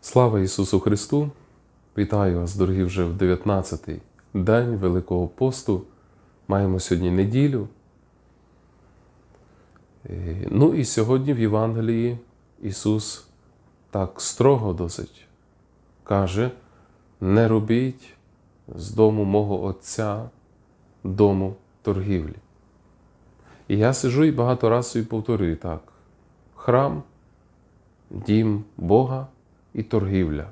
Слава Ісусу Христу! Вітаю вас, дорогі, вже в 19-й день Великого посту. Маємо сьогодні неділю. Е, Ну і сьогодні в Євангелії Ісус так строго досить каже: не робіть з дому мого Отця дому торгівлі. І я сижу і багато разів собі повторюю так: храм, дім Бога і торгівля.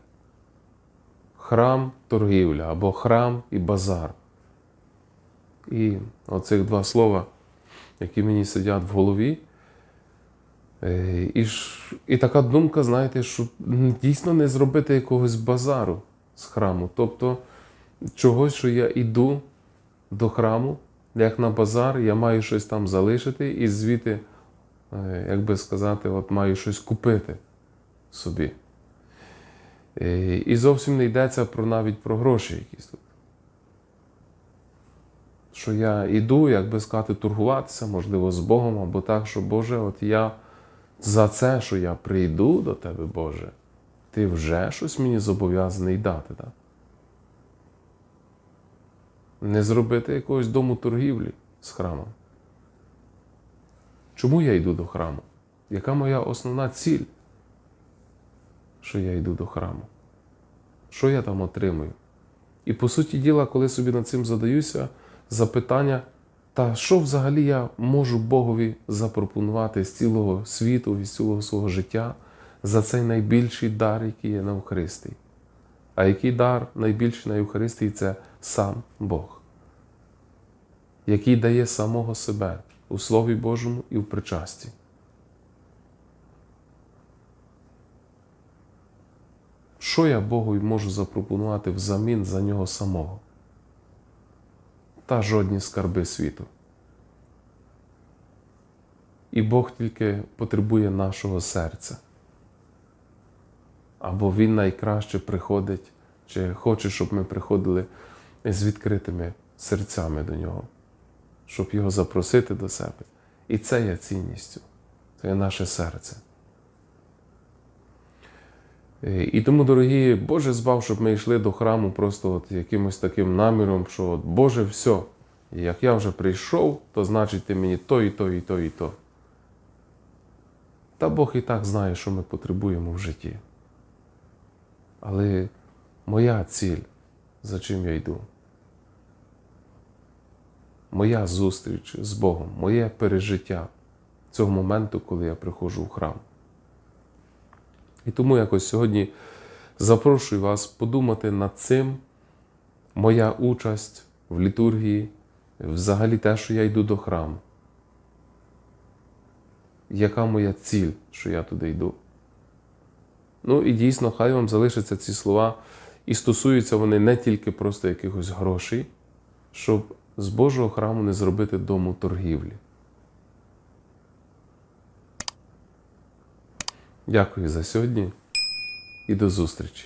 Храм, торгівля або храм і базар. І оцих два слова, які мені сидять в голові. Е, І, і така думка, знаєте, що дійсно не зробити якогось базару з храму. Тобто чогось, що я йду до храму, як на базар, я маю щось там залишити і звідти, е, як би сказати, от маю щось купити собі. Е, І зовсім не йдеться про навіть про гроші якісь тут. Що я йду, як би сказати, торгуватися, можливо, з Богом, або так, що Боже, от я за це, що я прийду до Тебе, Боже, Ти вже щось мені зобов'язаний дати. Так? Не зробити якогось дому торгівлі з храмом. Чому я йду до храму? Яка моя основна ціль? Що я йду до храму. Що я там отримую? І по суті діла, коли собі над цим задаюся, запитання, та що взагалі я можу Богові запропонувати з цілого світу, з цілого свого життя за цей найбільший дар, який є на Евхаристії? А який дар найбільший на Евхаристії це сам Бог, який дає самого себе у Слові Божому і в причасті. Що я Богу можу запропонувати взамін за нього самого? Та жодні скарби світу. І Бог тільки потребує нашого серця. Або Він найкраще приходить, чи хоче, щоб ми приходили з відкритими серцями до нього, щоб його запросити до себе. І це є цінністю, це є наше серце. Е, І тому, дорогі, Боже збав, щоб ми йшли до храму просто от якимось таким наміром, що от, Боже, все, як я вже прийшов, то значить ти мені то і то, і то, і то. Та Бог і так знає, що ми потребуємо в житті. Але моя ціль, за чим я йду, моя зустріч з Богом, моє пережиття цього моменту, коли я приходжу в храм. І тому якось сьогодні запрошую вас подумати над цим, моя участь в літургії, взагалі те, що я йду до храму. Яка моя ціль, що я туди йду? Ну і дійсно, хай вам залишаться ці слова, і стосуються вони не тільки просто якихось грошей, щоб з Божого храму не зробити дому торгівлі. Дякую за сьогодні і до зустрічі!